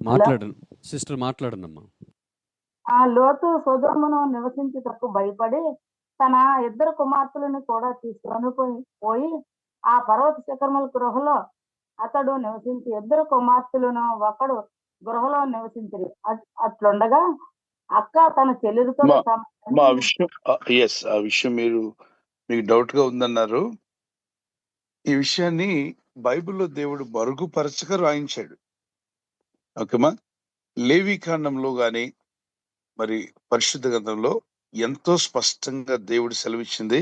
మాట్లాడండి సిస్టర్ మాట్లాడండమ్మా ఆ లోతు సొదోమును నివసించుటకు భయపడి తన ఇద్దరు కుమార్తెలను కూడా తీసుకొని పోయి పోయి ఆ పర్వత శిఖరముల గృహలో అతడు నివసించి ఇద్దరు కుమార్తెలను ఒకడు గృహలో నివసించరు అట్లుండగా అక్క తన చెల్లెలతో మా విషయం ఎస్ ఆ విషయం మీరు మీకు డౌట్గా ఉందన్నారు. ఈ విషయాన్ని బైబిల్లో దేవుడు మరుగుపరచక రాయించాడు. ఓకేమా లేవి కాండంలో గాని మరి పరిశుద్ధ గ్రంథంలో ఎంతో స్పష్టంగా దేవుడు సెలవిచ్చింది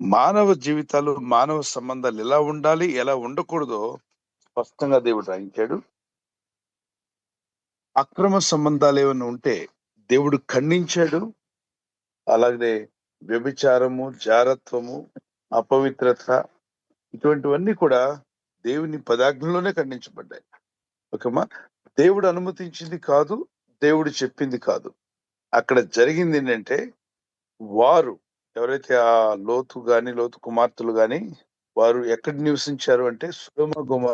మానవ జీవితాలు మానవ సంబంధాలు ఎలా ఉండాలి ఎలా ఉండకూడదో స్పష్టంగా దేవుడు రాయించాడు. అక్రమ సంబంధాలు ఏమైనా ఉంటే దేవుడు ఖండించాడు. అలాగే వ్యభిచారము జారత్వము అపవిత్రత ఇటువంటివన్నీ కూడా దేవుని పదాజ్ఞలోనే ఖండించబడ్డాయి. ఓకేమా? దేవుడు అనుమతించింది కాదు దేవుడు చెప్పింది కాదు. అక్కడ జరిగింది ఏంటంటే వారు ఎవరైతే ఆ లోతు గాని లోతు కుమార్తెలు గాని వారు ఎక్కడ నివసించారు అంటే సుగమ గుమ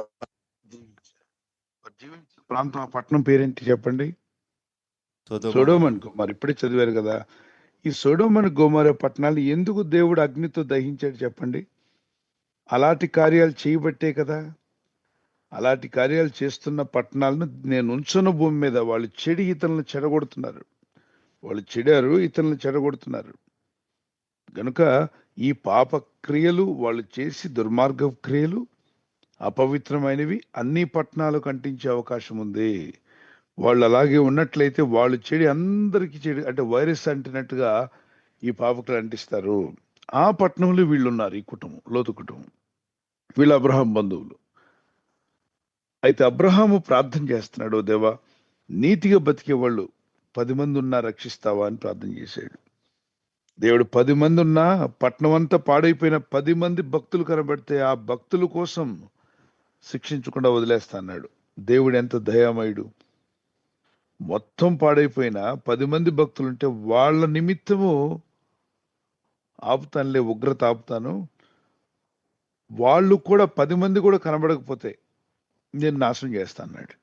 జీవించిన ప్రాంతం ఆ పట్టణం పేరేంటి చెప్పండి? సొడోమన్ కుమార్ ఇప్పుడే చదివారు కదా. ఈ సొడోమన్ గోమర పట్టణాలు ఎందుకు దేవుడు అగ్నితో దహించాడు చెప్పండి? అలాంటి కార్యాలు చేయబట్టే కదా. అలాంటి కార్యాలు చేస్తున్న పట్టణాలను నేను ఉంచున్న భూమి మీద. వాళ్ళు చెడి ఇతరులను చెడగొడుతున్నారు. వాళ్ళు చెడారు ఇతరులను చెడగొడుతున్నారు. గనుక ఈ పాప క్రియలు వాళ్ళు చేసి దుర్మార్గ క్రియలు అపవిత్రమైనవి అన్ని పట్టణాలకు అంటించే అవకాశం ఉంది. వాళ్ళు అలాగే ఉన్నట్లయితే వాళ్ళు చెడి అందరికీ చెడి అంటే వైరస్ అంటినట్టుగా ఈ పాపకులు అంటిస్తారు. ఆ పట్టణంలో వీళ్ళు ఉన్నారు ఈ కుటుంబం లోతు కుటుంబం. వీళ్ళు అబ్రహాం బంధువులు. అయితే అబ్రహాము ప్రార్థన చేస్తున్నాడు దేవా నీతిగా బతికే వాళ్ళు పది మంది ఉన్నా రక్షిస్తావా? అని ప్రార్థన చేశాడు. దేవుడు పది మంది ఉన్నా పట్నం అంతా పాడైపోయిన పది మంది భక్తులు కనబడితే ఆ భక్తుల కోసం శిక్షించకుండా వదిలేస్తా అన్నాడు. దేవుడు ఎంత దయామయుడు. మొత్తం పాడైపోయిన పది మంది భక్తులుంటే వాళ్ళ నిమిత్తము ఆపుతానులే ఉగ్రత ఆపుతాను. వాళ్ళు కూడా పది మంది కూడా కనబడకపోతే నేను నాశనం చేస్తా అన్నాడు.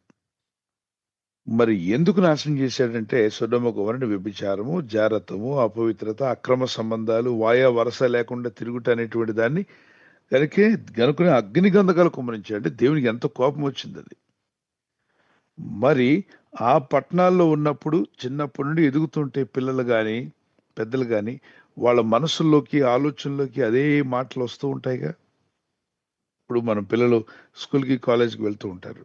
మరి ఎందుకు నాశనం చేశాడంటే సుడమ కుమారుని వ్యభిచారము జారత్వము అపవిత్రత అక్రమ సంబంధాలు వాయా వరస లేకుండా తిరుగుట అనేటువంటి దాన్ని కనుకే గనుకునే అగ్ని కుమరించాడు దేవునికి ఎంత కోపం వచ్చింది అది. మరి ఆ పట్టణాల్లో ఉన్నప్పుడు చిన్నప్పటి నుండి ఎదుగుతుంటే పిల్లలు కానీ పెద్దలు కానీ వాళ్ళ మనసుల్లోకి ఆలోచనలోకి అదే మాటలు వస్తూ ఉంటాయిగా. ఇప్పుడు మన పిల్లలు స్కూల్కి కాలేజీకి వెళ్తూ ఉంటారు.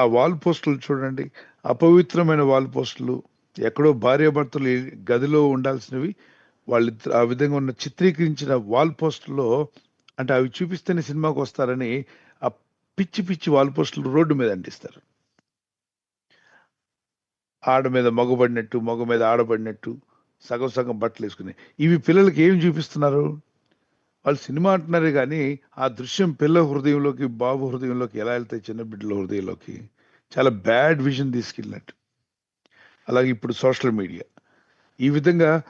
ఆ వాల్ పోస్టులు చూడండి. అపవిత్రమైన వాల్ పోస్టులు ఎక్కడో భార్యాభర్తలు గదిలో ఉండాల్సినవి వాళ్ళిద్దరు ఆ విధంగా ఉన్న చిత్రీకరించిన వాల్ పోస్టుల్లో అంటే అవి చూపిస్తేనే సినిమాకి వస్తారని ఆ పిచ్చి పిచ్చి వాల్ పోస్టులు రోడ్డు మీద అంటిస్తారు. ఆడ మీద మగబడినట్టు మగ మీద ఆడబడినట్టు సగం సగం బట్టలు వేసుకుని ఇవి పిల్లలకి ఏం చూపిస్తున్నారు? వాళ్ళు సినిమా అంటున్నారే కానీ ఆ దృశ్యం పిల్ల హృదయంలోకి బాబు హృదయంలోకి ఎలా వెళ్తాయి చిన్న బిడ్డల హృదయంలోకి? చాలా బ్యాడ్ విజన్ తీసుకెళ్ళినట్టు. అలాగే ఇప్పుడు సోషల్ మీడియా. ఈ విధంగా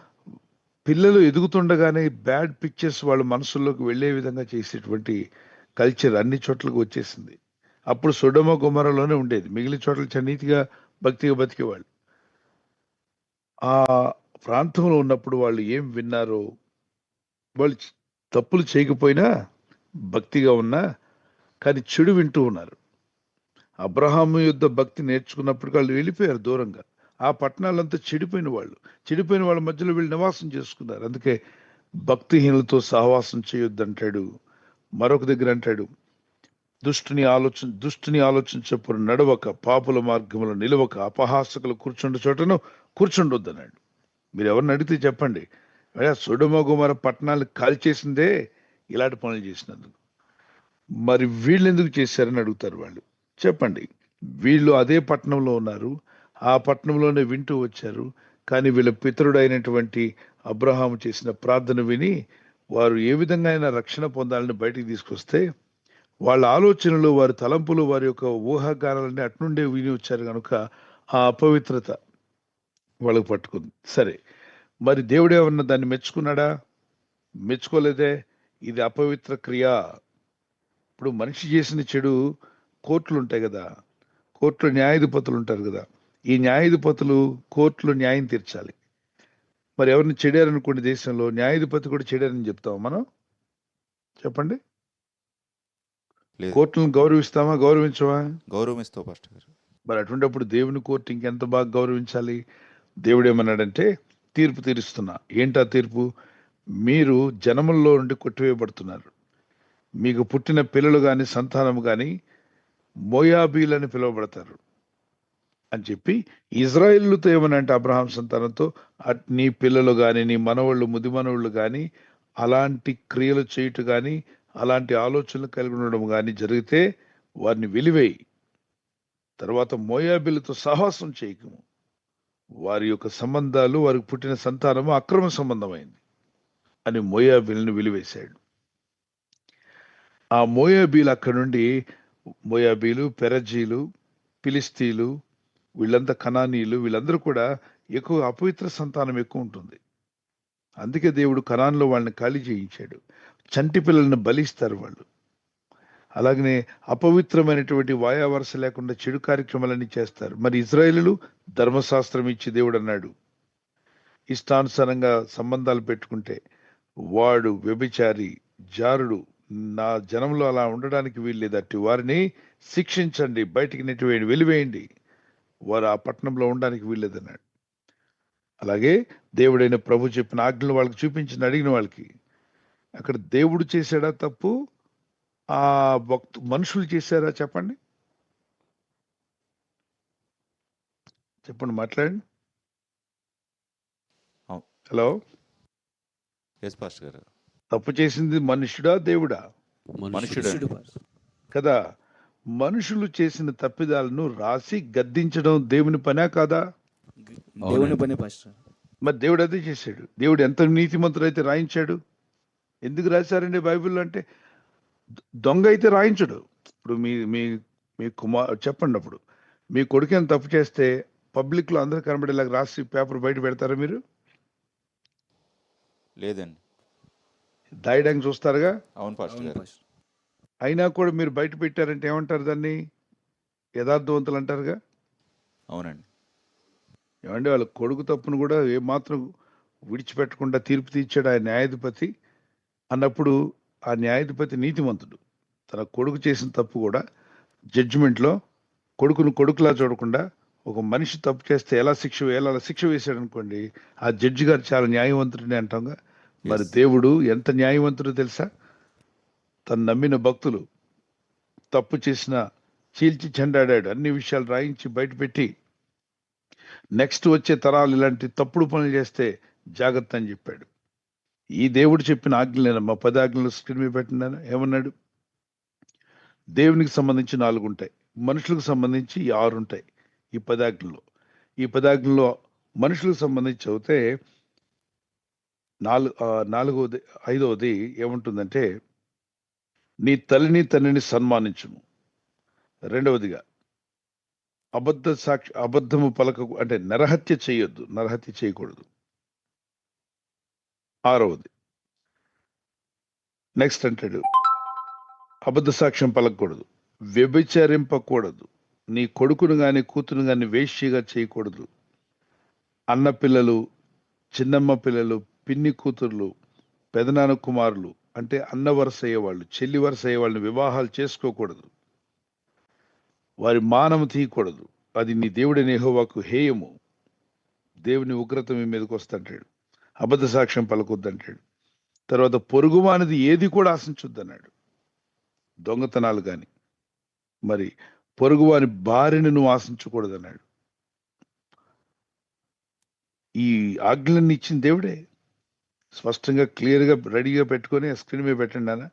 పిల్లలు ఎదుగుతుండగానే బ్యాడ్ పిక్చర్స్ వాళ్ళ మనసుల్లోకి వెళ్ళే విధంగా చేసేటువంటి కల్చర్ అన్ని చోట్లకు వచ్చేసింది. అప్పుడు సుడమ గుమరలోనే ఉండేది. మిగిలిన చోట్ల చన్నీతిగా భక్తిగా బతికేవాళ్ళు. ఆ ప్రాంతంలో ఉన్నప్పుడు వాళ్ళు ఏం విన్నారో వాళ్ళు తప్పులు చేయకపోయినా భక్తిగా ఉన్నా కానీ చెడు వింటూ ఉన్నారు. అబ్రహాము యుద్ధ భక్తి నేర్చుకున్నప్పుడు వాళ్ళు వెళ్ళిపోయారు దూరంగా. ఆ పట్టణాలంతా చెడిపోయిన వాళ్ళు. చెడిపోయిన వాళ్ళ మధ్యలో వీళ్ళు నివాసం చేసుకున్నారు. అందుకే భక్తిహీనులతో సహవాసం చేయొద్దంటాడు. మరొక దగ్గర అంటాడు దుష్టుని ఆలోచన దుష్టుని ఆలోచన నడవక పాపుల మార్గంలో నిలవక అపహాసకులు కూర్చుండ చోటను కూర్చుండొద్దన్నాడు. మీరు ఎవరిని అడిగితే చెప్పండి. సుడమ గుమర పట్టణాలు కాల్చేసిందే ఇలాంటి పనులు చేసినందుకు. మరి వీళ్ళు ఎందుకు చేశారని అడుగుతారు వాళ్ళు. చెప్పండి. వీళ్ళు అదే పట్టణంలో ఉన్నారు. ఆ పట్టణంలోనే వింటూ వచ్చారు. కానీ వీళ్ళ పితరుడైనటువంటి అబ్రహాము చేసిన ప్రార్థన విని వారు ఏ విధంగా అయినా రక్షణ పొందాలని బయటికి తీసుకొస్తే వాళ్ళ ఆలోచనలు వారి తలంపులు వారి యొక్క ఊహాగానాలన్నీ అట్నుండే విని వచ్చారు కనుక ఆ అపవిత్రత వాళ్ళకు పట్టుకుంది. సరే. మరి దేవుడు ఏమన్నా దాన్ని మెచ్చుకున్నాడా? మెచ్చుకోలేదే. ఇది అపవిత్ర క్రియ. ఇప్పుడు మనిషి చేసిన చెడు కోర్టులు ఉంటాయి కదా. కోర్టులో న్యాయాధిపతులు ఉంటారు కదా. ఈ న్యాయాధిపతులు కోర్టులో న్యాయం తీర్చాలి. మరి ఎవరిని చెడారనుకోండి దేశంలో న్యాయాధిపతి కూడా చెడారని చెప్తాం మనం? చెప్పండి. కోర్టులను గౌరవిస్తామా? గౌరవించవా గౌరవిస్తావు గారు. మరి అటువంటిప్పుడు దేవుని కోర్టు ఇంకెంత బాగా గౌరవించాలి? దేవుడు ఏమన్నాడంటే తీర్పు తీరుస్తున్నా. ఏంటా తీర్పు? మీరు జనముల్లో నుండి కొట్టివేయబడుతున్నారు. మీకు పుట్టిన పిల్లలు కానీ సంతానం కానీ మోయాబీలని పిలువబడతారు. అని చెప్పి ఇజ్రాయిల్తో ఏమనంటే అబ్రహాం సంతానంతో అట్ నీ పిల్లలు కానీ నీ మనవాళ్ళు ముది మనవాళ్ళు కానీ అలాంటి క్రియలు చేయుట కానీ అలాంటి ఆలోచనలు కలిగి ఉండడం కానీ జరిగితే వారిని వెలివేయి. తర్వాత మోయాబిలతో సహవాసం చేయకము వారి యొక్క సంబంధాలు వారికి పుట్టిన సంతానము అక్రమ సంబంధమైంది అని మోయాబీలను విలువేశాడు. ఆ మోయాబీలు అక్కడి నుండి మోయాబీలు పెరజీలు పిలిస్తీలు వీళ్ళంతా కనానీలు వీళ్ళందరూ కూడా ఎక్కువ అపవిత్ర సంతానం ఎక్కువ ఉంటుంది. అందుకే దేవుడు కనాన్లో వాళ్ళని ఖాళీ చేయించాడు. చంటి పిల్లల్ని బలిస్తారు వాళ్ళు. అలాగనే అపవిత్రమైనటువంటి వాయావరస లేకుండా చెడు కార్యక్రమాలన్నీ చేస్తారు. మరి ఇజ్రాయేలులు ధర్మశాస్త్రం ఇచ్చి దేవుడు అన్నాడు. ఇష్టానుసారంగా సంబంధాలు పెట్టుకుంటే వాడు వ్యభిచారి జారుడు నా జనంలో అలా ఉండడానికి వీల్లేదట్టి వారిని శిక్షించండి బయటికి నెట్టివేయండి వెలివేయండి. వారు ఆ పట్టణంలో ఉండడానికి వీల్లేదన్నాడు. అలాగే దేవుడైన ప్రభు చెప్పిన ఆజ్ఞలు వాళ్ళకి చూపించిన అడిగిన వాళ్ళకి. అక్కడ దేవుడు చేశాడా తప్పు? ఆ భక్తు మనుషులు చేశారా చెప్పండి? చెప్పండి మాట్లాడండి. హలో. ఎస్ పాస్టర్ గారు. తప్పు చేసింది మనుషుడా దేవుడా? మనుషుడు. కదా మనుషులు చేసిన తప్పిదాలను రాసి గద్దించడం దేవుని పనే కాదా? దేవుని పని పాస్టర్. మరి దేవుడు అదే చేశాడు. దేవుడు ఎంత నీతిమంతుడు అయితే రాయించాడు? ఎందుకు రాశారండి బైబిల్లో అంటే దొంగ అయితే రాయించడు. ఇప్పుడు మీ మీ మీ కుమార్ చెప్పండి అప్పుడు. మీ కొడుకు ఏం తప్పు చేస్తే పబ్లిక్లో అందరూ కనబడేలాగా రాసి పేపర్ బయట పెడతారా మీరు? లేదండి. దాయడానికి చూస్తారుగా? అవును పాస్టర్ అవును గారు. పాస్టర్. అయినా కూడా మీరు బయట పెట్టారంటే ఏమంటారు దాన్ని? యథార్థవంతులు అంటారుగా? అవునండి. ఏమంటే వాళ్ళ కొడుకు తప్పును కూడా ఏమాత్రం విడిచిపెట్టకుండా తీర్పు తీర్చాడు ఆ న్యాయాధిపతి అన్నప్పుడు ఆ న్యాయాధిపతి నీతిమంతుడు. తన కొడుకు చేసిన తప్పు కూడా జడ్జిమెంట్లో కొడుకును కొడుకులా చూడకుండా ఒక మనిషి తప్పు చేస్తే ఎలా శిక్ష వేయాలో శిక్ష వేశాడు అనుకోండి ఆ జడ్జి గారు చాలా న్యాయవంతుడిని అంటాంగా మరి. దేవుడు ఎంత న్యాయవంతుడో తెలుసా? తను నమ్మిన భక్తులు తప్పు చేసిన చీల్చి చెండాడాడు అన్ని విషయాలు రాయించి బయటపెట్టి నెక్స్ట్ వచ్చే తరాలు ఇలాంటి తప్పుడు పనులు చేస్తే జాగ్రత్త అని చెప్పాడు. ఈ దేవుడు చెప్పిన ఆజ్ఞలేనమ్మా పది ఆజ్ఞలు స్క్రీన్ మీద పెట్టినాను. ఏమన్నాడు? దేవునికి సంబంధించి నాలుగు ఉంటాయి. మనుషులకు సంబంధించి ఆరు ఉంటాయి ఈ పదాజ్ఞలో ఈ పదాజ్ఞలో మనుషులకు సంబంధించి అయితే నాలుగు నాలుగవది ఐదవది ఏముంటుందంటే నీ తల్లిని తండ్రిని సన్మానించుము. రెండవదిగా అబద్ధ సాక్షి అబద్ధము పలక అంటే నరహత్య చేయొద్దు నరహత్య చేయకూడదు. ఆరవది. నెక్స్ట్ అంటాడు. అబద్ధ సాక్ష్యం పలకూడదు వ్యభిచరింపకూడదు. నీ కొడుకును కానీ కూతురు కానీ వేశ్యగా చేయకూడదు. అన్న పిల్లలు చిన్నమ్మ పిల్లలు పిన్ని కూతుర్లు పెదనాన్న కుమారులు అంటే అన్న వరుస అయ్యేవాళ్ళు చెల్లి వరుస అయ్యేవాళ్ళని వివాహాలు చేసుకోకూడదు. వారి మానము తీయకూడదు. అది నీ దేవుడి నేహోవాకు హేయము. దేవుని ఉగ్రత మీ మీదకి వస్తుంటాడు అబద్ధ సాక్ష్యం పలకొద్దంటాడు. తర్వాత పొరుగువానిది ఏది కూడా ఆశించొద్దన్నాడు. దొంగతనాలు కానీ మరి పొరుగువాని భార్యను నువ్వు ఆశించకూడదన్నాడు. ఈ ఆజ్ఞలన్నీ ఇచ్చిన దేవుడే. స్పష్టంగా క్లియర్గా రెడీగా పెట్టుకొని స్క్రీన్ మీద పెట్టండి అన్న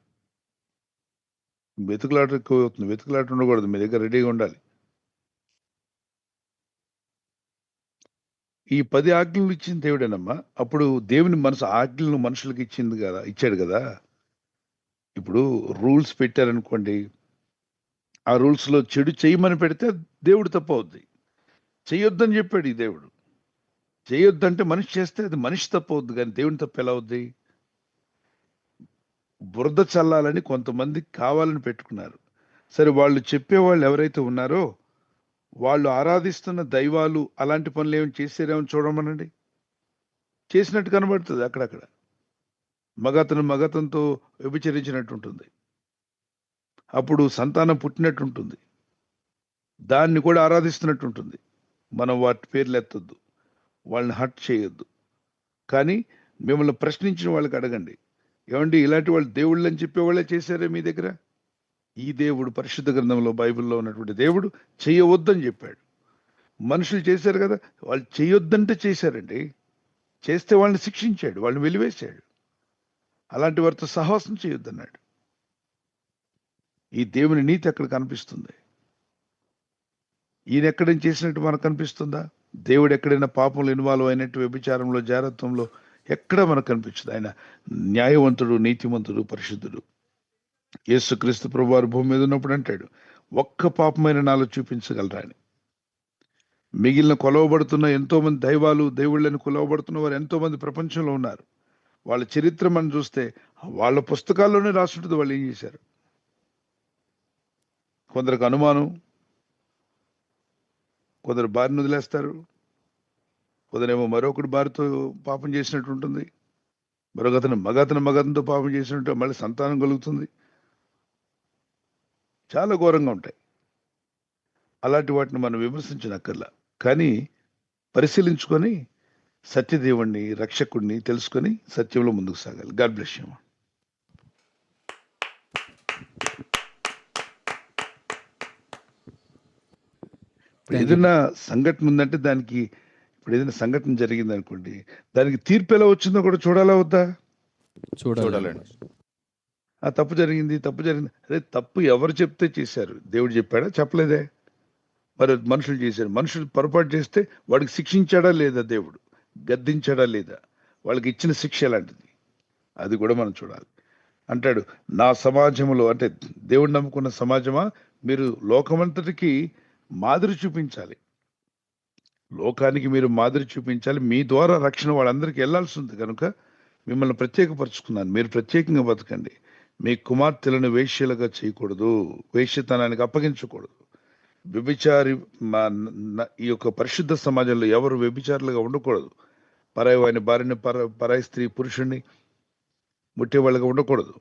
వెతుకులాట ఎక్కువ అవుతుంది. వెతుకులాట ఉండకూడదు. మీ దగ్గర రెడీగా ఉండాలి. ఈ పది ఆజ్ఞలు ఇచ్చిన దేవుడేనమ్మా? అప్పుడు దేవుని మనసు ఆజ్ఞలను మనుషులకు ఇచ్చింది కదా ఇచ్చాడు కదా? ఇప్పుడు రూల్స్ పెట్టారనుకోండి ఆ రూల్స్లో చెడు చేయమని పెడితే దేవుడు తప్పు అవుద్ది. చేయొద్దని చెప్పాడు ఈ దేవుడు. చేయొద్దంటే మనిషి చేస్తే అది మనిషి తప్పు అవుద్ది కానీ దేవుని తప్పు ఎలా అవుద్ది? బురద చల్లాలని కొంతమంది కావాలని పెట్టుకున్నారు. సరే వాళ్ళు చెప్పేవాళ్ళు ఎవరైతే ఉన్నారో వాళ్ళు ఆరాధిస్తున్న దైవాలు అలాంటి పనులు ఏమైనా చేసారేమో చూడమనండి. చేసినట్టు కనబడుతుంది అక్కడక్కడ. మగతను మగతంతో వ్యభిచరించినట్టు ఉంటుంది. అప్పుడు సంతానం పుట్టినట్టు ఉంటుంది. దాన్ని కూడా ఆరాధిస్తున్నట్టు ఉంటుంది. మనం వాటి పేర్లు ఎత్తొద్దు. వాళ్ళని హట్ చేయొద్దు. కానీ మిమ్మల్ని ప్రశ్నించిన వాళ్ళకి అడగండి. ఏమండి ఇలాంటి వాళ్ళు దేవుళ్ళని చెప్పే చెప్పేవాళ్ళే చేశారే మీ దగ్గర? ఈ దేవుడు పరిశుద్ధ గ్రంథంలో బైబిల్లో ఉన్నటువంటి దేవుడు చేయవద్దని చెప్పాడు. మనుషులు చేశారు కదా వాళ్ళు చేయొద్దంటే చేశారండి. చేస్తే వాళ్ళని శిక్షించాడు వాళ్ళని వెలివేశాడు. అలాంటి వారితో సహవాసం చేయొద్దన్నాడు. ఈ దేవుని నీతి అక్కడ కనిపిస్తుంది? ఈయన ఎక్కడైనా చేసినట్టు మనకు కనిపిస్తుందా? దేవుడు ఎక్కడైనా పాపంలో ఇన్వాల్వ్ అయినట్టు వ్యభిచారంలో జారత్వంలో ఎక్కడ మనకు కనిపించదు. ఆయన న్యాయవంతుడు నీతిమంతుడు పరిశుద్ధుడు. యేసుక్రీస్తు ప్రభు వారు భూమి మీద ఉన్నప్పుడు అంటాడు ఒక్క పాపమైన నాలో చూపించగలరా అని. మిగిలిన కొలవబడుతున్న ఎంతోమంది దైవాలు దేవుళ్ళని కొలవబడుతున్న వారు ఎంతోమంది ప్రపంచంలో ఉన్నారు. వాళ్ళ చరిత్ర మనం చూస్తే వాళ్ళ పుస్తకాల్లోనే రాసుంటుంది వాళ్ళు ఏం చేశారు? కొందరికి అనుమానం కొందరు బారిని వదిలేస్తారు కొందరేమో మరొకటి బారితో పాపం చేసినట్టు ఉంటుంది మరొకతను మగతను మగతంతో పాపం చేసినట్టు మళ్ళీ సంతానం కలుగుతుంది. చాలా ఘోరంగా ఉంటాయి. అలాంటి వాటిని మనం విమర్శించనక్కర్లా. కానీ పరిశీలించుకొని సత్యదేవుణ్ణి రక్షకుడిని తెలుసుకొని సత్యంలో ముందుకు సాగాలి. God bless you. ఇప్పుడు. ఏదైనా సంఘటన ఉందంటే దానికి ఇప్పుడు ఏదైనా సంఘటన జరిగింది అనుకోండి దానికి తీర్పు ఎలా వచ్చిందో కూడా చూడాలా వద్దా? చూడాలి చూడాలండి. ఆ తప్పు జరిగింది తప్పు జరిగింది. అదే తప్పు ఎవరు చెప్తే చేశారు? దేవుడు చెప్పాడా? చెప్పలేదే. మరి మనుషులు చేశారు. మనుషులు పొరపాటు చేస్తే వాడికి శిక్షించాడా లేదా దేవుడు? గద్దించాడా లేదా? వాళ్ళకి ఇచ్చిన శిక్ష లాంటిది అది కూడా మనం చూడాలి. అంటాడు నా సమాజంలో అంటే దేవుడు నమ్ముకున్న సమాజమా? మీరు లోకమంతటికి మాదిరి చూపించాలి. లోకానికి మీరు మాదిరి చూపించాలి. మీ ద్వారా రక్షణ వాళ్ళందరికీ వెళ్ళాల్సి ఉంది. కనుక మిమ్మల్ని ప్రత్యేకపరుచుకున్నాను. మీరు ప్రత్యేకంగా బతకండి. మీ కుమార్తెలను వేష్యలుగా చేయకూడదు వేష్యతనానికి అప్పగించకూడదు. వ్యభిచారి మా ఈ యొక్క పరిశుద్ధ సమాజంలో ఎవరు వ్యభిచారులుగా ఉండకూడదు. పరాయి వాని భార్యని పర పరాయి స్త్రీ పురుషుణ్ణి ముట్టేవాళ్ళగా ఉండకూడదు.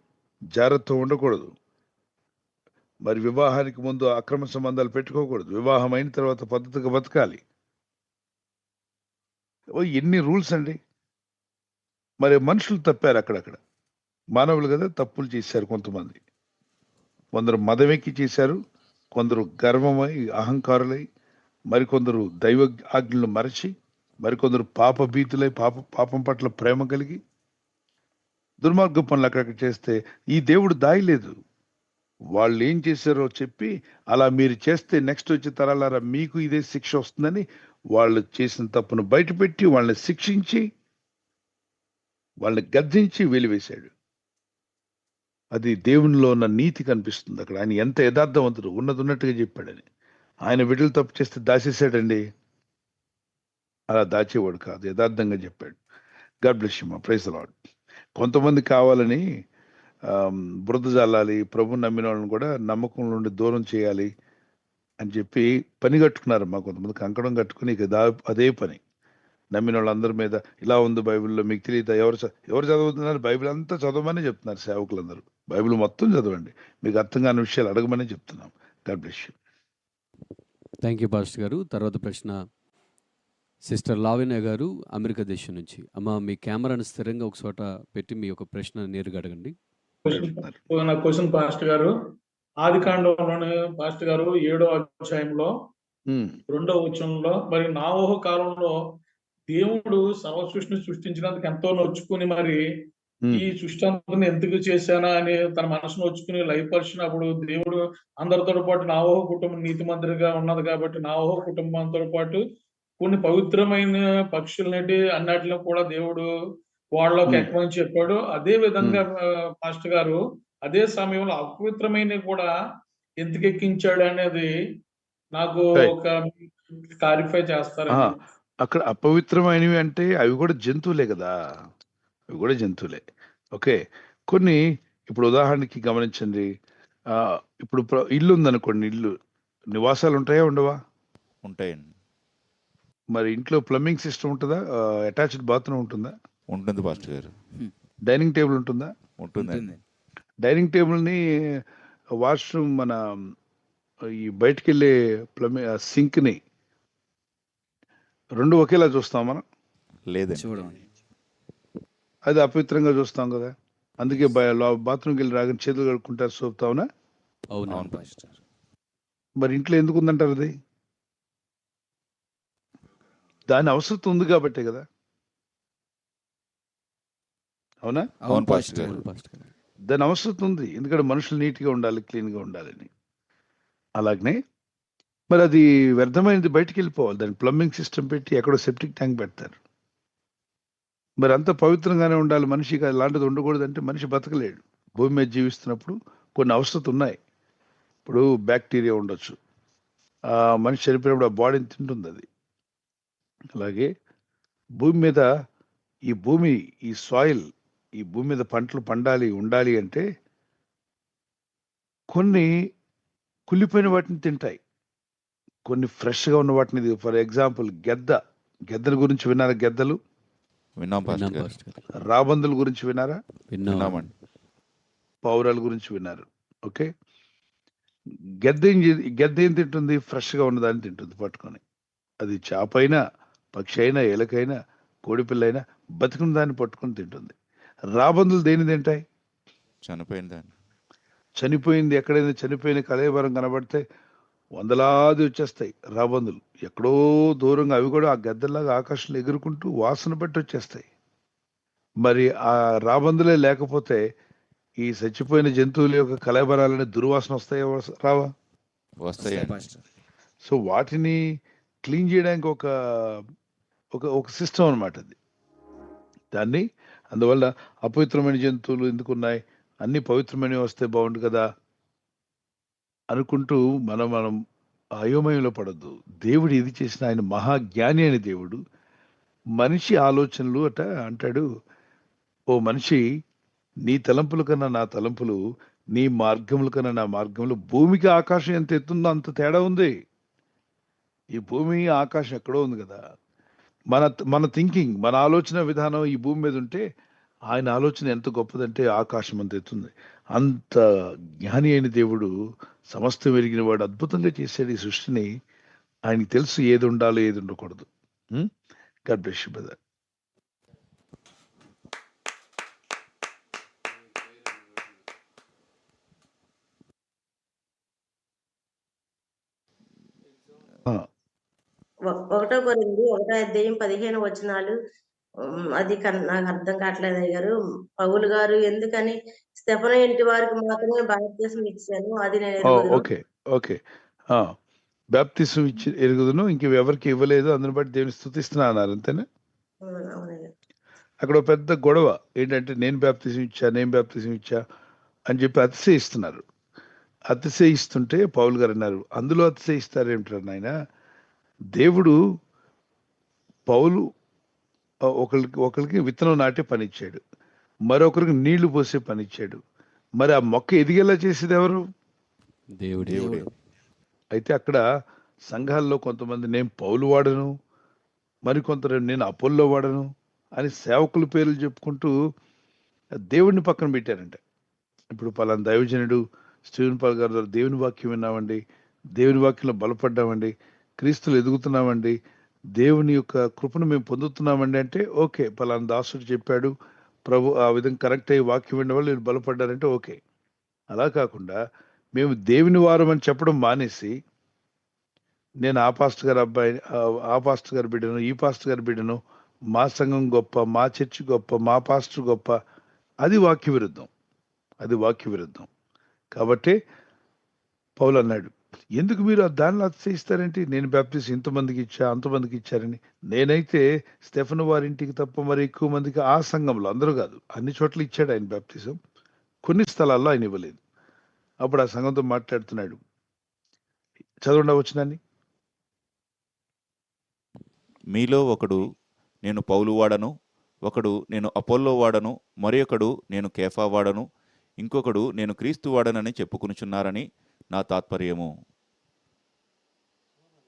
జాగ్రత్త ఉండకూడదు. మరి వివాహానికి ముందు అక్రమ సంబంధాలు పెట్టుకోకూడదు. వివాహం అయిన తర్వాత పద్ధతిగా బతకాలి. ఓ ఎన్ని రూల్స్ అండి. మరి మనుషులు తప్పారు అక్కడక్కడ. మానవులు కదా తప్పులు చేశారు కొంతమంది. కొందరు మదవెక్కి చేశారు కొందరు గర్వమై అహంకారులై మరికొందరు దైవ ఆజ్ఞలు మరచి మరికొందరు పాప భీతులై పాప పాపం పట్ల ప్రేమ కలిగి దుర్మార్గ పనులు అక్కడక్కడ చేస్తే ఈ దేవుడు దాయలేదు వాళ్ళు ఏం చేశారో చెప్పి అలా మీరు చేస్తే నెక్స్ట్ వచ్చే తరాలారా మీకు ఇదే శిక్ష వస్తుందని వాళ్ళు చేసిన తప్పును బయటపెట్టి వాళ్ళని శిక్షించి వాళ్ళని గద్దించి వెలివేశాడు. అది దేవునిలో ఉన్న నీతి కనిపిస్తుంది అక్కడ. ఆయన ఎంత యథార్థవంతుడు? ఉన్నది ఉన్నట్టుగా చెప్పాడని ఆయన బిడ్డలు తప్పు చేస్తే దాచేశాడండి? అలా దాచేవాడు కాదు యథార్థంగా చెప్పాడు. గాడ్ బ్లెస్ మా ప్రైజ్ లాడ్ కొంతమంది కావాలని బురద జల్లాలి ప్రభు నమ్మిన వాళ్ళని కూడా నమ్మకం నుండి దూరం చేయాలి అని చెప్పి పని కట్టుకున్నారు మా కొంతమంది. కంకణం కట్టుకుని ఇక దా అదే పని. నమ్మిన వాళ్ళందరి మీద ఇలా ఉంది బైబిల్లో మీకు తెలియదా? ఎవరు ఎవరు చదువుతున్నారు? బైబిల్ అంతా చదవమని చెప్తున్నారు సేవకులందరూ. బైబిల్ మొత్తం చదవండి. మీకు అర్థం కాని విషయాలు అడగమని చెప్తున్నాం. God bless you. Thank you pastor గారు. తర్వాత ప్రశ్న సిస్టర్ లావణ్య గారు అమెరికా దేశం నుంచి. అమ్మ మీ కెమెరాను స్థిరంగా ఒక చోట పెట్టి మీ యొక్క ప్రశ్న నేరుగా అడగండి. క్వశ్చన్ నా క్వశ్చన్ పాస్టర్ గారు. ఆది కాండంలోని పాస్టర్ గారు ఏడో అధ్యాయంలో రెండో వచనంలో మరి నావోహ కాలంలో దేవుడు సర్వ సృష్టిని సృష్టించినందుకు ఎంతో నొచ్చుకుని మరి ఈ సృష్టి ఎందుకు చేశానా అని తన మనసును వచ్చుకుని లయపరిచినప్పుడు దేవుడు అందరితో పాటు నావోహ కుటుంబం నీతి మంత్రిగా ఉన్నది కాబట్టి నావోహ కుటుంబంతో పాటు కొన్ని పవిత్రమైన పక్షులనేటి అన్నిటిలో కూడా దేవుడు వాళ్ళలోకి. ఎక్కమని చెప్పాడు అదే విధంగా ఆ, పాస్టర్ గారు అదే సమయంలో అపవిత్రమైనవి కూడా ఎందుకు ఎక్కించాడు అనేది నాకు. ఒక క్లారిఫై చేస్తారు. అక్కడ అపవిత్రమైనవి అంటే అవి కూడా జంతువులే కదా అవి కూడా జంతువులే. ఓకే. కొన్ని ఇప్పుడు ఉదాహరణకి గమనించండి. ఆ, ఇప్పుడు ఇల్లు ఉందనుకోండి ఇల్లు. నివాసాలు ఉంటాయా ఉండవా? ఉంటాయండి. మరి ఇంట్లో ప్లంబింగ్ సిస్టమ్ ఉంటుందా? అటాచ్డ్ బాత్రూమ్ ఉంటుందా? ఉంటుంది పాస్టర్ గారు. డైనింగ్ టేబుల్ ఉంటుందా? ఉంటుందండి. ఉంటుంది. డైనింగ్ టేబుల్ని వాష్రూమ్ మన ఈ బయటికి వెళ్ళే ప్లంబింగ్ సింక్ని రెండు ఒకేలా చూస్తాం మనం? లేదండి. చూడండి అది అపవిత్రంగా చూస్తాం కదా. అందుకే బాత్రూమ్కి వెళ్ళి రాగానే చేతులు కడుక్కుంటారు సోపుతా అవునా అవును మరి ఇంట్లో ఎందుకు ఉందంటారు అది? దాని అవసరం ఉంది కాబట్టే కదా. అవునా? అవును. దాని అవసరం ఉంది. ఎందుకంటే మనుషులు నీట్గా ఉండాలి క్లీన్గా ఉండాలని. అలాగనే మరి అది వ్యర్థమైనది బయటికి వెళ్ళిపోవాలి. దాని ప్లంబింగ్ సిస్టమ్ పెట్టి ఎక్కడో సెప్టిక్ ట్యాంక్ పెడతారు. మరి అంత పవిత్రంగానే ఉండాలి మనిషికి అలాంటిది ఉండకూడదు అంటే మనిషి బతకలేడు. భూమి మీద జీవిస్తున్నప్పుడు కొన్ని అవసరత ఉన్నాయి. ఇప్పుడు బ్యాక్టీరియా ఉండొచ్చు. మనిషి చనిపోయినప్పుడు ఆ బాడీని తింటుంది అది. అలాగే భూమి మీద ఈ భూమి ఈ సాయిల్ ఈ భూమి మీద పంటలు పండాలి ఉండాలి అంటే కొన్ని కుళ్ళిపోయిన వాటిని తింటాయి. కొన్ని ఫ్రెష్గా ఉన్న వాటిని ఫర్ ఎగ్జాంపుల్ గెద్ద. గెద్దల గురించి విన్నారు గెద్దలు? విన్నాం పాస్టర్ విన్నాం గారు. పాస్టర్ గారు. రాబందుల గురించి విన్నారా? విన్నాం. విన్నామండి. పావురాల గురించి విన్నారు. ఓకే? గెద్ద ఏం చే- గెద్ద ఏం తింటుంది ఫ్రెష్గా ఉన్నదాన్ని తింటుంది పట్టుకొని. అది చేప అయినా పక్షి అయినా ఎలకైనా కోడిపిల్ల అయినా బతికిన దాన్ని పట్టుకొని తింటుంది. రాబందులు దేని తింటాయి? చనిపోయిందండి చనిపోయింది ఎక్కడైనా చనిపోయిన కలేబరం కనబడితే వందలాది వచ్చేస్తాయి రాబందులు. ఎక్కడో దూరంగా అవి కూడా ఆ గద్దల్లాగా ఆకాశంలో ఎగురుకుంటూ వాసన బట్టి వచ్చేస్తాయి. మరి ఆ రాబందులే లేకపోతే ఈ చచ్చిపోయిన జంతువుల యొక్క కలేబరాలని దుర్వాసన వస్తాయా వస్- రావా పాస్టర్. సో వాటిని క్లీన్ చేయడానికి ఒక ఒక ఒక సిస్టమ్ అన్నమాట అది. దాన్ని అందువల్ల అపవిత్రమైన జంతువులు ఎందుకు ఉన్నాయి? అన్ని పవిత్రమైనవి వస్తే బాగుండు కదా? అనుకుంటూ మనం మనం అయోమయంలో పడద్దు. దేవుడు ఇది చేసిన ఆయన మహాజ్ఞాని అని దేవుడు. మనిషి ఆలోచనలు అట అంటాడు ఓ మనిషి నీ తలంపుల కన్నా నా తలంపులు నీ మార్గముల కన్నా నా మార్గములు భూమికి ఆకాశం ఎంత ఎత్తుందో అంత తేడా ఉంది. ఈ భూమి ఆకాశం ఎక్కడో ఉంది కదా. మన మన థింకింగ్ మన ఆలోచన విధానం ఈ భూమి మీద ఉంటే ఆయన ఆలోచన ఎంత గొప్పదంటే ఆకాశం అంత ఎత్తుంది. అంత జ్ఞాని అయిన దేవుడు సమస్తం ఎరిగిన వాడు అద్భుతంగా చేశాడు ఈ సృష్టిని. ఆయనకి తెలుసు ఏది ఉండాలో ఏది ఉండకూడదు. గాడ్ బ్లెస్ యు బ్రదర్ ఒ- ఒకటో కొరింది ఒకటో అధ్యాయం పదిహేను వచనాలు. అది నాకు అర్థం కావట్లేదు గారు పౌలు గారు ఎందుకని స్టెఫన ఇంటి వారికి మాత్రమే బాప్తిసం ఇచ్చాను అది నేను. Okay okay. బ్యాప్తిసం ఇచ్చి ఎరుగుదును ఇంక ఎవరికి ఇవ్వలేదు అందుని బట్టి దేవుని స్థుతిస్తున్నా అన్నారు అంతేనా. అక్కడ పెద్ద గొడవ ఏంటంటే నేను బ్యాప్తిజం ఇచ్చా నేను బ్యాప్తిజం ఇచ్చా అని చెప్పి అతిశయిస్తున్నారు. అతిశయిస్తుంటే పౌలు గారు అన్నారు అందులో అతిశయిస్తారేమిటారు నాయన? దేవుడు పౌలు ఒకరికి ఒకరికి విత్తనం నాటే పని ఇచ్చాడు మరొకరికి నీళ్ళు పోసే పని ఇచ్చాడు మరి ఆ మొక్క ఎదిగేలా చేసేది ఎవరు? దేవుడే. దేవుడే. అయితే అక్కడ సంఘాల్లో కొంతమంది నేను పౌలు వాడను మరికొందరు నేను అపోల్లో వాడను అని సేవకుల పేర్లు చెప్పుకుంటూ దేవుడిని పక్కన పెట్టారంట. ఇప్పుడు పలానా దైవజనుడు స్టీవెన్ పాల్ గారి ద్వారా దేవుని వాక్యం విన్నామండి దేవుని వాక్యంలో బలపడ్డామండి క్రీస్తులు ఎదుగుతున్నామండి దేవుని యొక్క కృపను మేము పొందుతున్నామండి అంటే ఓకే పలానా దాసుడు చెప్పాడు ప్రభు ఆ విధంగా కరెక్ట్ అయ్యి వాక్యం విన్న వాళ్ళు వీళ్ళు బలపడ్డారంటే ఓకే. అలా కాకుండా మేము దేవుని వారం అని చెప్పడం మానేసి నేను ఆ పాస్టర్ గారు అబ్బాయి ఆ- పాస్ట్ పాస్టర్ గారి బిడ్డను ఈ పాస్టర్ గారి బిడ్డను మా సంఘం గొప్ప మా చర్చి గొప్ప మా పాస్టర్ గొప్ప అది వాక్య విరుద్ధం అది వాక్య విరుద్ధం కాబట్టి పౌలు అన్నాడు ఎందుకు మీరు దానిలో అతిశయిస్తారేంటి? నేను బ్యాప్టిస్ట్ ఇంతమందికి ఇచ్చా అంతమందికి ఇచ్చారని. నేనైతే స్టెఫన్ వారింటికి తప్ప మరి ఎక్కువ మందికి ఆ సంఘంలో అందరూ కాదు. అన్ని చోట్ల ఇచ్చాడు ఆయన బ్యాప్టిజం కొన్ని స్థలాల్లో ఆయన ఇవ్వలేదు. అప్పుడు ఆ సంఘంతో మాట్లాడుతున్నాడు. చదవండి మీలో ఒకడు నేను పౌలు వాడను ఒకడు నేను అపోల్లో వాడను మరి ఒకడు నేను కేఫా వాడను ఇంకొకడు నేను క్రీస్తు వాడనని చెప్పుకునుచున్నారని నా తాత్పర్యము.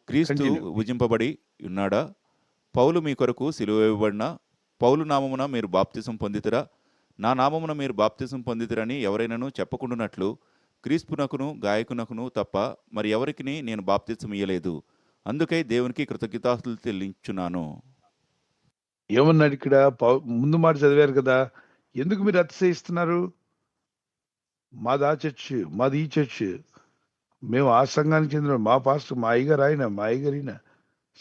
క్రీస్తు. భుజింపబడి ఉన్నాడా? పౌలు మీ కొరకు సిలువ ఇవ్వబడిన పౌలు నామమున మీరు బాప్తిసం పొందితిరా? నా నామమున మీరు బాప్తిసం పొందితిరని ఎవరైనాను చెప్పకుండానట్లు క్రీస్తునకును గాయకునకును తప్ప మరి ఎవరికి నేను బాప్తిసం ఇయ్యలేదు. అందుకై దేవునికి కృతజ్ఞతాస్తులు చెల్లించున్నాను ఏమన్నాడు ఇక్కడ ముందు మాట చదివారు కదా. ఎందుకు మీరు అతిశయిస్తున్నారు? మాది ఆ చర్చ్ మాది ఈ చర్చ్. మేము ఆ సంఘానికి చెందిన మా పాస్టర్ మా అయ్యగారు ఆయన మా అయ్యగారు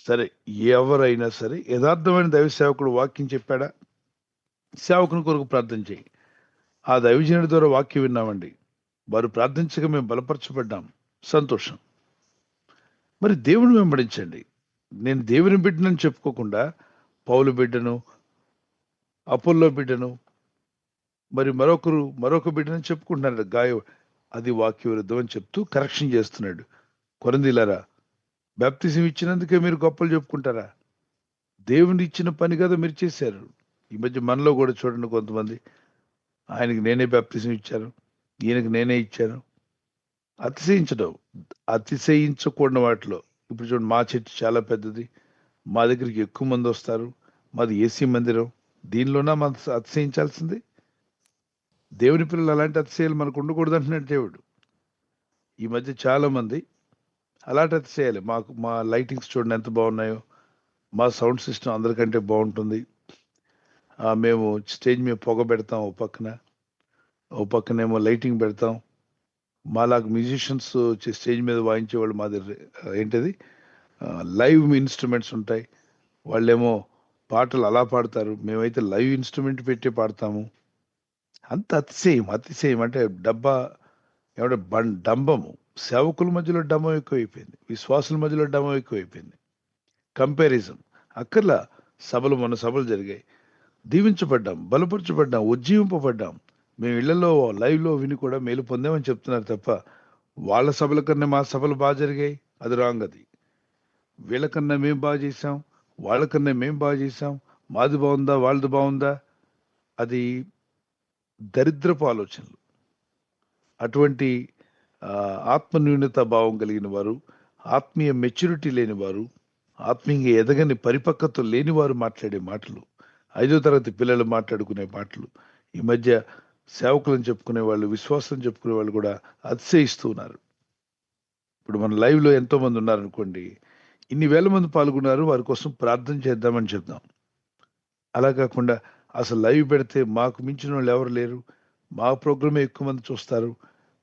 సరే ఎవరైనా సరే యథార్థమైన దైవ సేవకుడు వాక్యం చెప్పాడా? సేవకుని కొరకు ప్రార్థన చేయి. ఆ దైవజనుడి ద్వారా వాక్యం విన్నామండి. వారు ప్రార్థించగా మేము బలపరచబడ్డాం. సంతోషం. మరి దేవుని వెంబడించండి. నేను దేవుని బిడ్డనని చెప్పుకోకుండా పౌలు బిడ్డను అపోల్లో బిడ్డను మరి మరొకరు మరొక బిడ్డను చెప్పుకుంటున్నారు గాయ అది వాక్య విరుద్ధం అని చెప్తూ కరెక్షన్ చేస్తున్నాడు. కొరందిలారా బ్యాప్తిజం ఇచ్చినందుకే మీరు గొప్పలు చెప్పుకుంటారా? దేవుని ఇచ్చిన పని కదా మీరు చేశారు. ఈ మధ్య మనలో కూడా చూడండి కొంతమంది ఆయనకి నేనే బ్యాప్తిజం ఇచ్చాను ఈయనకి నేనే ఇచ్చాను. అతిశయించడం అతిశయించకూడని వాటిలో. ఇప్పుడు చూడండి మా చర్చి చాలా పెద్దది మా దగ్గరికి ఎక్కువ మంది వస్తారు మాది ఏసీ మందిరం దీనిలోనా మనం అతిశయించాల్సింది? దేవుని పిల్లలు అలాంటి అతిశయాలు మనకు ఉండకూడదు అంటున్నాడు దేవుడు. ఈ మధ్య చాలామంది అలాంటి అతిశయాలు మాకు మా లైటింగ్స్ చూడండి ఎంత బాగున్నాయో మా సౌండ్ సిస్టమ్ అందరికంటే బాగుంటుంది. మేము స్టేజ్ మీద పొగ పెడతాం ఓ పక్కన ఓ పక్కనేమో లైటింగ్ పెడతాం. మాలాగా మ్యూజిషియన్స్ స్టేజ్ మీద వాయించేవాళ్ళు వాళ్ళు ఏంటిది? లైవ్ ఇన్స్ట్రుమెంట్స్ ఉంటాయి. వాళ్ళేమో పాటలు అలా పాడతారు. మేమైతే లైవ్ ఇన్స్ట్రుమెంట్ పెట్టి పాడతాము. అంత అతిశయం అతిశయం అంటే డబ్బా ఏమంటే బం డంబము. సేవకుల మధ్యలో డంబం ఎక్కువైపోయింది. విశ్వాసుల మధ్యలో డంబం ఎక్కువైపోయింది. కంపారిజం అక్కర్లా సభలు మన సభలు జరిగాయి. దీవించబడ్డాం బలపరచబడ్డాం ఉజ్జీవింపబడ్డాం. మేము ఇళ్ళలో లైవ్లో విని కూడా మేలు పొందామని చెప్తున్నారు తప్ప వాళ్ళ సభల కన్నా మా సభలు బాగా జరిగాయి. అది రాంగ్ అది. వీళ్ళకన్నా మేము బాగా చేసాం వాళ్ళకన్నా మేము బాగా చేసాం మాది బాగుందా? వాళ్ళది బాగుందా? అది దరిద్రపు ఆలోచనలు. అటువంటి ఆత్మన్యూన్యత భావం కలిగిన వారు ఆత్మీయ మెచ్యూరిటీ లేని వారు ఆత్మీయంగా ఎదగని పరిపక్వత లేని వారు మాట్లాడే మాటలు ఐదో తరగతి పిల్లలు మాట్లాడుకునే మాటలు ఈ మధ్య సేవకులను చెప్పుకునే వాళ్ళు విశ్వాసం చెప్పుకునే వాళ్ళు కూడా అతిశయిస్తూ ఉన్నారు. ఇప్పుడు మన లైవ్లో ఎంతోమంది ఉన్నారనుకోండి ఇన్ని వేల మంది పాల్గొన్నారు వారి కోసం ప్రార్థన చేద్దామని చెప్దాం. అలా కాకుండా అసలు లైవ్ పెడితే మాకు మించిన వాళ్ళు ఎవరు లేరు. మా ప్రోగ్రామే ఎక్కువ మంది చూస్తారు.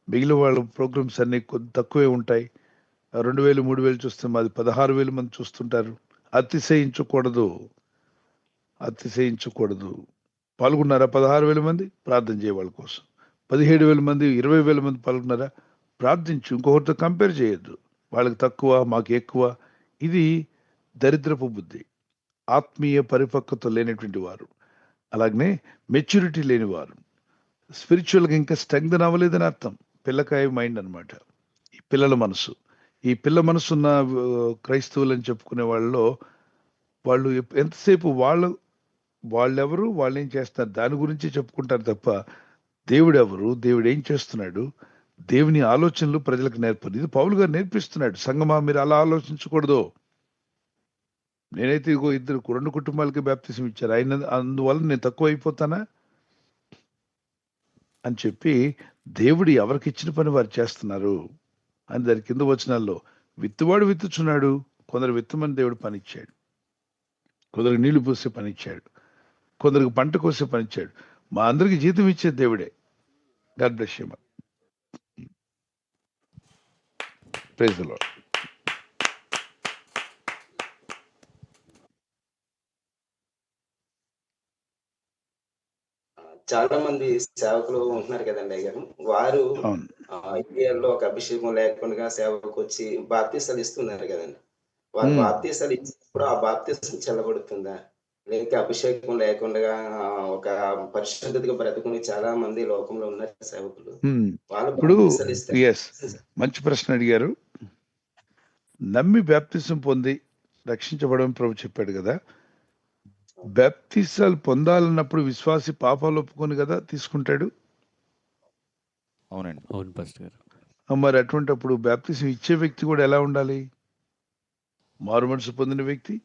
మిగిలిన వాళ్ళ ప్రోగ్రామ్స్ అన్నీ కొద్ది తక్కువే ఉంటాయి. రెండు వేలు మూడు వేలు చూస్తే మాది పదహారు వేలు మంది చూస్తుంటారు. అతిశయించకూడదు. అతిశయించకూడదు. పాల్గొన్నారా పదహారు వేల మంది? ప్రార్థన చేయ వాళ్ళ కోసం. పదిహేడు వేల మంది ఇరవై వేల మంది పాల్గొన్నారా? ప్రార్థించు ఇంకొకరితో కంపేర్ చేయొద్దు. వాళ్ళకి తక్కువ మాకు ఎక్కువ. ఇది దరిద్రపు బుద్ధి. ఆత్మీయ పరిపక్వత లేనటువంటి వారు. అలాగనే మెచ్యూరిటీ లేని వారు స్పిరిచువల్గా ఇంకా స్ట్రెంగ్త్ అవ్వలేదని అర్థం. పిల్లకాయ మైండ్ అన్నమాట. ఈ పిల్లల మనసు. ఈ పిల్ల మనసు ఉన్న క్రైస్తవులు అని చెప్పుకునే వాళ్ళలో వాళ్ళు ఎంతసేపు వాళ్ళు వాళ్ళెవరు వాళ్ళు ఏం చేస్తారు దాని గురించి చెప్పుకుంటారు తప్ప దేవుడు ఎవరు దేవుడు ఏం చేస్తున్నాడు? దేవుని ఆలోచనలు ప్రజలకు నేర్పదు ఇది పౌలు గారు నేర్పిస్తున్నాడు. సంగమా మీరు అలా ఆలోచించకూడదు. నేనైతే ఇగో ఇద్దరు రెండు కుటుంబాలకి బ్యాప్తిసం ఇచ్చారు. ఆయన అందువల్ల నేను తక్కువ అయిపోతానా అని చెప్పి దేవుడు ఎవరికి ఇచ్చిన పని వారు చేస్తున్నారు? అని దాని కింద వచనాల్లో విత్తువాడు విత్తుచున్నాడు కొందరు విత్తమని దేవుడు పనిచ్చాడు. కొందరికి నీళ్ళు పోసే పనిచ్చాడు కొందరికి పంట కోసే పనిచ్చాడు. మా అందరికి జీతం ఇచ్చే దేవుడే. గాడ్ బ్లెస్ యూ ప్రైజ్ చాలా మంది సేవకులు ఉంటున్నారు కదండి అయ్యారు వారు ఇండియాలో ఒక అభిషేకం లేకుండా సేవకు వచ్చి బాప్తీసాలు ఇస్తున్నారు కదండి. వారు. బాప్తీసాలు ఇచ్చినప్పుడు ఆ బాప్తీసం చెల్లబడుతుందా? లేక అభిషేకం లేకుండా ఒక పరిశుద్ధతగా బ్రతుకుని చాలా మంది లోకంలో ఉన్నారు సేవకులు. వాళ్ళు మంచి ప్రశ్న అడిగారు. నమ్మి బ్యాప్తిసం పొంది రక్షించబడడం ప్రభు చెప్పాడు కదా. బ్యాప్తిసాలు పొందాలన్నప్పుడు విశ్వాసి పాపాలు ఒప్పుకొని కదా తీసుకుంటాడు? అవునండి. అవును పాస్టర్ గారు. మరి అటువంటిప్పుడు బ్యాప్తిసం ఇచ్చే వ్యక్తి కూడా ఎలా ఉండాలి? మారు మనసు పొందిన వ్యక్తి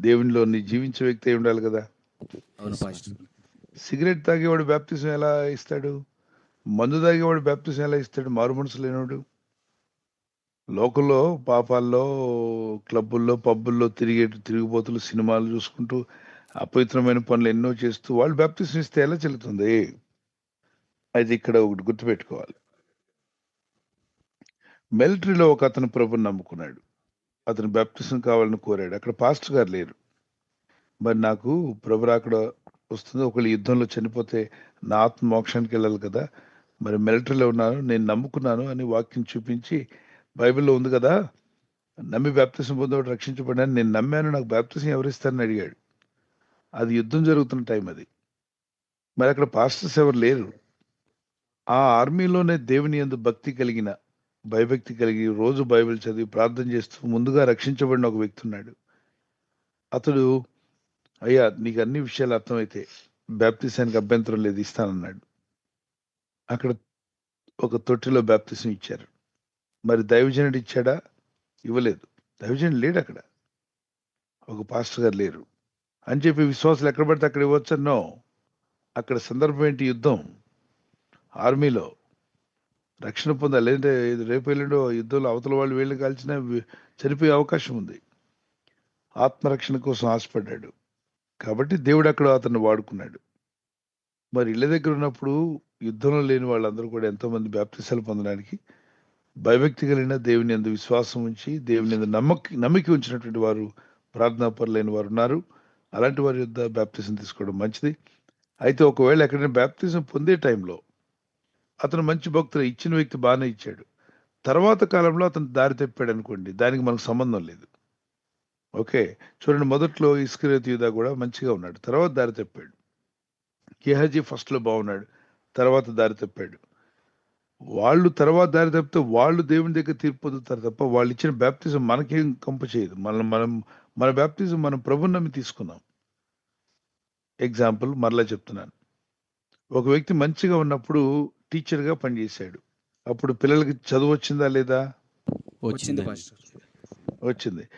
దేవునిలో నీ జీవించే వ్యక్తి అయి ఉండాలి కదా. అవును పాస్టర్. సిగరెట్ తాగేవాడు బ్యాప్తిజం ఎలా ఇస్తాడు? మందు తాగేవాడు బ్యాప్తిజం ఎలా ఇస్తాడు? మారు మనసు లేనివాడు లోకంలో పాపాల్లో క్లబ్బుల్లో పబ్బుల్లో తిరిగే తిరిగిపోతులు సినిమాలు చూసుకుంటూ అపవిత్రమైన పనులు ఎన్నో చేస్తూ వాళ్ళు బ్యాప్తిజం ఇస్తే ఎలా చెల్లుతుంది? అయితే ఇక్కడ ఒకటి గుర్తుపెట్టుకోవాలి. మిలిటరీలో ఒక అతను ప్రభుని నమ్ముకున్నాడు. అతను బ్యాప్టిజం కావాలని కోరాడు. అక్కడ పాస్టర్ గారు లేరు. మరి నాకు ప్రభు అక్కడ వస్తుంది. ఒకళ్ళు యుద్ధంలో చనిపోతే నా ఆత్మ మోక్షానికి వెళ్ళాలి కదా. మరి మిలిటరీలో ఉన్నాను నేను నమ్ముకున్నాను అని వాక్యం చూపించి బైబిల్లో ఉంది కదా. నమ్మి బ్యాప్తిసం పొందేవాడు రక్షించబడినాను నేను నమ్మాను. నాకు బ్యాప్తిసం ఎవరిస్తారని అడిగాడు. అది యుద్ధం జరుగుతున్న టైం అది. మరి అక్కడ పాస్టర్స్ ఎవరు లేరు. ఆ ఆర్మీలోనే దేవుని యందు భక్తి కలిగిన భయభక్తి కలిగి రోజు బైబిల్ చదివి ప్రార్థన చేస్తూ ముందుగా రక్షించబడిన ఒక వ్యక్తి ఉన్నాడు. అతడు అయ్యా నీకు అన్ని విషయాలు అర్థమైతే బ్యాప్తిసానికి అభ్యంతరం లేదు ఇస్తానన్నాడు. అక్కడ ఒక తొట్టిలో బ్యాప్తిసం ఇచ్చారు. మరి దైవజనుడు ఇచ్చాడా? ఇవ్వలేదు. దైవజనుడు లేడు అక్కడ. ఒక పాస్టర్ గారు లేరు. అని చెప్పి విశ్వాసాలు ఎక్కడ పడితే అక్కడ ఇవ్వచ్చనో అక్కడ సందర్భం ఏంటి? యుద్ధం. ఆర్మీలో. రక్షణ పొందాలి. లేదంటే రేపు వెళ్ళిండో యుద్ధంలో అవతల వాళ్ళు వీళ్ళు కాల్చిన చనిపోయే అవకాశం ఉంది. ఆత్మరక్షణ కోసం ఆశపడ్డాడు. కాబట్టి దేవుడు అక్కడ అతన్ని వాడుకున్నాడు. మరి ఇళ్ళ దగ్గర ఉన్నప్పుడు యుద్ధంలో లేని వాళ్ళందరూ కూడా ఎంతోమంది బ్యాప్తిసాలు పొందడానికి భయభక్తి కలిగిన దేవుని ఎందు విశ్వాసం ఉంచి దేవుని ఎందు నమ్మకి నమ్మిక ఉంచినటువంటి వారు ప్రార్థనా వారు ఉన్నారు. అలాంటి వారి యొద్ద బ్యాప్తిజం తీసుకోవడం మంచిది. అయితే ఒకవేళ ఎక్కడైనా బ్యాప్తిజం పొందే టైంలో అతను మంచి భక్తులు ఇచ్చిన వ్యక్తి బాగానే ఇచ్చాడు. తర్వాత కాలంలో అతను దారి తెప్పాడు అనుకోండి దానికి మనకు సంబంధం లేదు. ఓకే చూడండి మొదట్లో ఇస్కరేత్ యూదా కూడా మంచిగా ఉన్నాడు తర్వాత దారి తప్పాడు. కేహజీ ఫస్ట్లో బాగున్నాడు తర్వాత దారి తప్పాడు. వాళ్ళు తర్వాత దారి తప్పితే వాళ్ళు దేవుని దగ్గర తీర్పు పొందుతారు తప్ప వాళ్ళు ఇచ్చిన బ్యాప్తిజం మనకేం కంప చేయదు. మనం మనం మన బ్యాప్తిజం మనం ప్రభుని నమ్మి తీసుకున్నాం. ఎగ్జాంపుల్ మరలా చెప్తున్నాను. ఒక వ్యక్తి మంచిగా ఉన్నప్పుడు టీచర్గా పనిచేశాడు. అప్పుడు పిల్లలకి చదువు వచ్చిందా లేదా? వచ్చింది వచ్చింది పాస్టర్ వచ్చింది.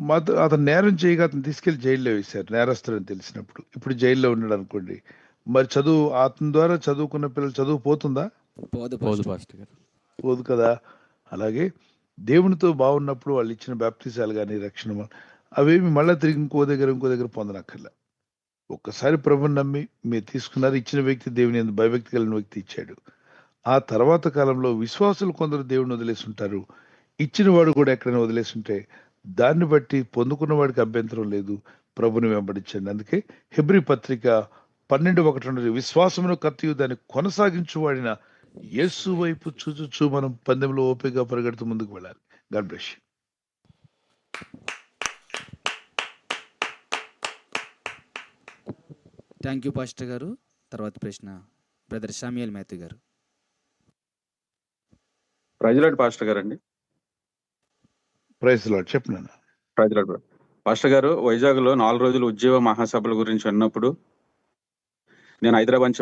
మత అతను నేరం చేయగా అతను తీసుకెళ్ళి జైల్లో వేశారు నేరస్తుడని తెలిసినప్పుడు. ఇప్పుడు జైల్లో ఉన్నాడు అనుకోండి. మరి చదువు అతని ద్వారా చదువుకున్న పిల్లలు చదువు పోతుందా? పోదు కదా. అలాగే దేవునితో బాగున్నప్పుడు వాళ్ళు ఇచ్చిన బ్యాప్తిసాలు కానీ రక్షణ అవేమి మళ్ళీ తిరిగి ఇంకో దగ్గర ఇంకో దగ్గర పొందనక్కర్లే. ఒక్కసారి ప్రభుని నమ్మి మీరు తీసుకున్నారు ఇచ్చిన వ్యక్తి దేవుని యందు భయభక్తి కలిగిన వ్యక్తి ఇచ్చాడు. ఆ తర్వాత కాలంలో విశ్వాసులు కొందరు దేవుని వదిలేసుంటారు. ఇచ్చిన వాడు కూడా ఎక్కడైనా వదిలేసుంటే దాన్ని బట్టి పొందుకున్న వాడికి అభ్యంతరం లేదు. ప్రభుని వెంబడించండి. అందుకే హెబ్రి పత్రిక పన్నెండు ఒకటి రెండు విశ్వాసమును కత్తియు దాన్ని కొనసాగించు వాడిన యేసు వైపు చూచుచూ మనం పందెంలో ఓపిక పరిగెడుతూ ముందుకు వెళ్ళాలి. God bless thank you pastor గారు. తర్వాత ప్రశ్న బ్రదర్ షామియల్ మాథ్యూ గారు. ప్రైజ్లాడ్ పాస్టర్ గారు అండి. చెప్పినాను ప్రైజ్లాడ్ పాస్టర్ గారు వైజాగ్లో నాలుగు రోజులు ఉద్యోగ మహాసభల గురించి విన్నప్పుడు నేను హైదరాబాద్